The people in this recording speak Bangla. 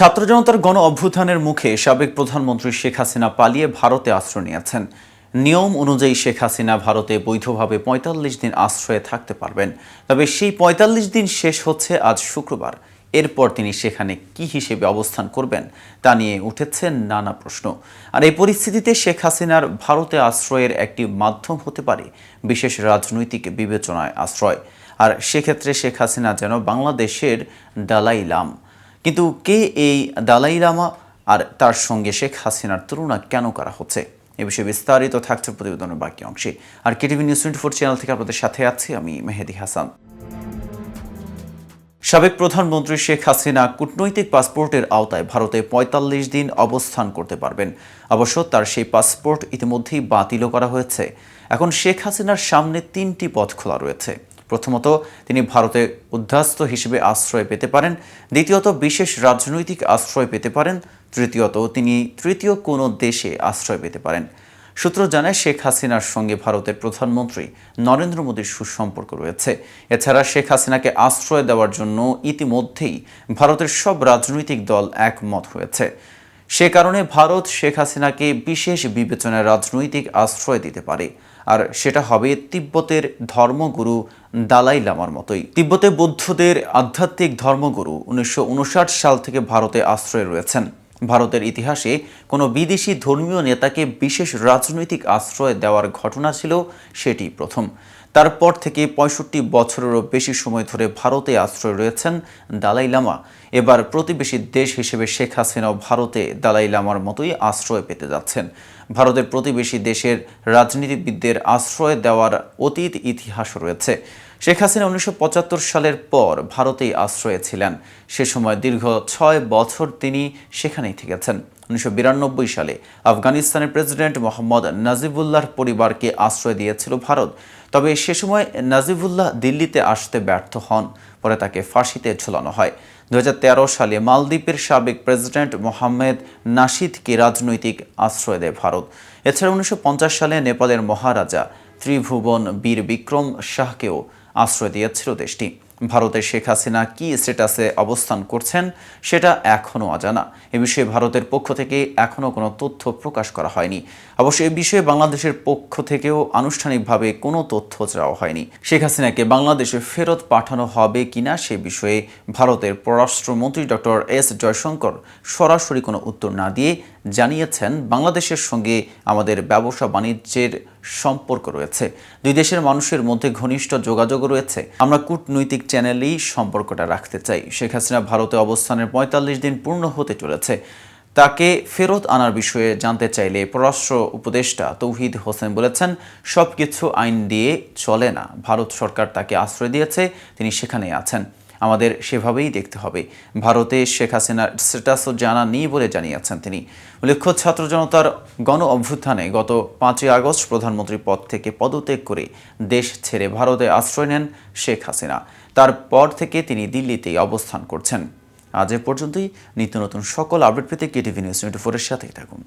ছাত্র জনতার গণ অভ্যুত্থানের মুখে সাবেক প্রধানমন্ত্রী শেখ হাসিনা পালিয়ে ভারতে আশ্রয় নিয়েছেন। নিয়ম অনুযায়ী শেখ হাসিনা ভারতে বৈধভাবে পঁয়তাল্লিশ দিন আশ্রয়ে থাকতে পারবেন। তবে সেই পঁয়তাল্লিশ দিন শেষ হচ্ছে আজ শুক্রবার। এরপর তিনি সেখানে কি হিসেবে অবস্থান করবেন তা নিয়ে উঠেছে নানা প্রশ্ন। আর এই পরিস্থিতিতে শেখ হাসিনার ভারতে আশ্রয়ের একটি মাধ্যম হতে পারে বিশেষ রাজনৈতিক বিবেচনায় আশ্রয়। আর সেক্ষেত্রে শেখ হাসিনা যেন বাংলাদেশের দালাই লাম কিন্তু কে এই দালাই লামা আর তার সঙ্গে শেখ হাসিনার তুলনা কেন করা হচ্ছে? এ বিষয়ে বিস্তারিত থাকছে প্রতিবেদনের বাকি অংশে। আর KTV news twenty four channel থেকে আপনাদের সাথে আছি আমি মেহেদি হাসান। সাবেক প্রধানমন্ত্রী শেখ হাসিনা কূটনৈতিক পাসপোর্টের আওতায় ভারতে ৪৫ দিন অবস্থান করতে পারবেন। অবশ্য তার সেই পাসপোর্ট ইতিমধ্যেই বাতিলও করা হয়েছে। এখন শেখ হাসিনার সামনে তিনটি পথ খোলা রয়েছে। প্রথমত, তিনি ভারতে উদ্ধাস্ত হিসেবে আশ্রয় পেতে পারেন, দ্বিতীয়ত, বিশেষ রাজনৈতিক আশ্রয় পেতে পারেন, তৃতীয়ত, তিনি তৃতীয় কোনো দেশে আশ্রয় পেতে পারেন। সূত্র জানায়, শেখ হাসিনার সঙ্গে ভারতের প্রধানমন্ত্রী নরেন্দ্র মোদীর সুসম্পর্ক রয়েছে। এছাড়া, শেখ হাসিনাকে আশ্রয় দেওয়ার জন্য ইতিমধ্যেই ভারতের সব রাজনৈতিক দল একমত হয়েছে। সে কারণে ভারত শেখ হাসিনাকে বিশেষ বিবেচনায় রাজনৈতিক আশ্রয় দিতে পারে। আর সেটা হবে তিব্বতের ধর্মগুরু দালাই লামার মতোই। তিব্বতে বৌদ্ধদের আধ্যাত্মিক ধর্মগুরু উনিশশো উনষাট সাল থেকে ভারতে আশ্রয় রয়েছেন। ভারতের ইতিহাসে কোনো বিদেশি ধর্মীয় নেতাকে বিশেষ রাজনৈতিক আশ্রয় দেওয়ার ঘটনা ছিল, সেটি প্রথম। তারপর থেকে পঁয়ষট্টি বছরেরও বেশি সময় ধরে ভারতে আশ্রয় রয়েছেন দালাই লামা। এবার প্রতিবেশী দেশ হিসেবে শেখ হাসিনাও ভারতে দালাই লামার মতোই আশ্রয় পেতে যাচ্ছেন। ভারতের প্রতিবেশী দেশের রাজনীতিবিদদের আশ্রয় দেওয়ার অতীত ইতিহাস রয়েছে। শেখ হাসিনা উনিশশো পঁচাত্তর সালের পর ভারতেই আশ্রয়ে ছিলেন। সে সময় দীর্ঘ ছয় বছর তিনি সেখানেই থেকেছেন। উনিশশো বিরানব্বই সালে আফগানিস্তানের প্রেসিডেন্ট মোহাম্মদ নাজিবুল্লাহর পরিবারকে আশ্রয় দিয়েছিল ভারত। তবে সে সময় নাজিবুল্লাহ দিল্লিতে আসতে ব্যর্থ হন, পরে তাকে ফাঁসিতে ঝুলানো হয়। দু হাজার তেরো সালে মালদ্বীপের সাবেক প্রেসিডেন্ট মোহাম্মদ নাশিদকে রাজনৈতিক আশ্রয় দেয় ভারত। এছাড়া উনিশশো পঞ্চাশ সালে নেপালের মহারাজা ত্রিভুবন বীর বিক্রম শাহকেও আশ্রয় দিয়েছিল দেশটি। ভারতের শেখ হাসিনা কি স্ট্যাটাসে অবস্থান করছেন সেটা এখনও অজানা। এ বিষয়ে ভারতের পক্ষ থেকে এখনও কোনো তথ্য প্রকাশ করা হয়নি। অবশ্য এ বিষয়ে বাংলাদেশের পক্ষ থেকেও আনুষ্ঠানিকভাবে কোনো তথ্য চাওয়া হয়নি। শেখ হাসিনাকে বাংলাদেশে ফেরত পাঠানো হবে কিনা সে বিষয়ে ভারতের পররাষ্ট্রমন্ত্রী ডক্টর এস জয়শঙ্কর সরাসরি কোনো উত্তর না দিয়ে জানিয়েছেন, বাংলাদেশের সঙ্গে আমাদের ব্যবসা বাণিজ্যের সম্পর্ক রয়েছে। দুই দেশের মানুষের মধ্যে ঘনিষ্ঠ যোগাযোগ রয়েছে। আমরা কূটনৈতিক চ্যানেলেই সম্পর্কটা রাখতে চাই। শেখ হাসিনা ভারতে অবস্থানের পঁয়তাল্লিশ দিন পূর্ণ হতে চলেছে। তাকে ফেরত আনার বিষয়ে জানতে চাইলে পররাষ্ট্র উপদেষ্টা তৌহিদ হোসেন বলেছেন সব কিছু আইন দিয়ে চলে না। ভারত সরকার তাকে আশ্রয় দিয়েছে, তিনি সেখানেই আছেন। আমাদের সেভাবেই দেখতে হবে। ভারতে শেখ হাসিনার স্ট্যাটাসও জানা নেই বলে জানিয়েছেন তিনি। উল্লেখ্য, ছাত্র জনতার গণ অভ্যুত্থানে গত পাঁচই আগস্ট প্রধানমন্ত্রী পদ থেকে পদত্যাগ করে দেশ ছেড়ে ভারতে আশ্রয় নেন শেখ হাসিনা। তারপর থেকে তিনি দিল্লিতেই অবস্থান করছেন। আজ এ পর্যন্তই। নিত্য নতুন সকল আপডেট পেতে কেটিভি নিউজ টোয়েন্টি ফোরের সাথেই থাকুন।